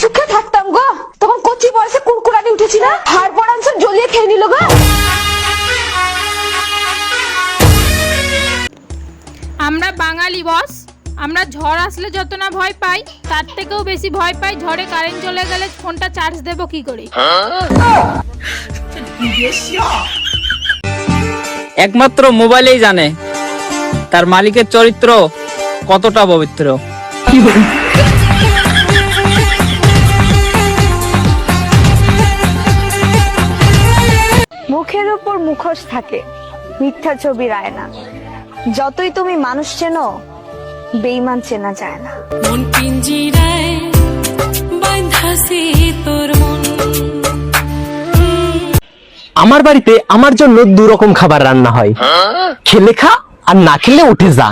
সুখে থাকতাম গো। তখন কচি বয়সে কুরকুরানি উঠেছি না? হাড় পড়ান সব জ্বলিয়ে খেয়ে নিল গো। আমরা বাঙালি বস। আমরা ঝড় আসলে যত না ভয় পাই তার থেকেও বেশি ভয় পাই ঝড়ে কারেন্ট চলে গেলে ফোনটা চার্জ দেবো কি করে? একমাত্র মোবাইলেই জানে তার মালিকের চরিত্র কতটা পবিত্র। মুখের উপর মুখোশ থাকে মিথ্যা ছবির আয়না যতই তুমি মানুষ চেনো বেইমান চেনা যায় না। মন পিঞ্জিরায় বাঁধাছে তোর মন। আমার বাড়িতে আমার জন্য দু রকম খাবার রান্না হয়। খেলে খা আর না খেলে উঠে যা।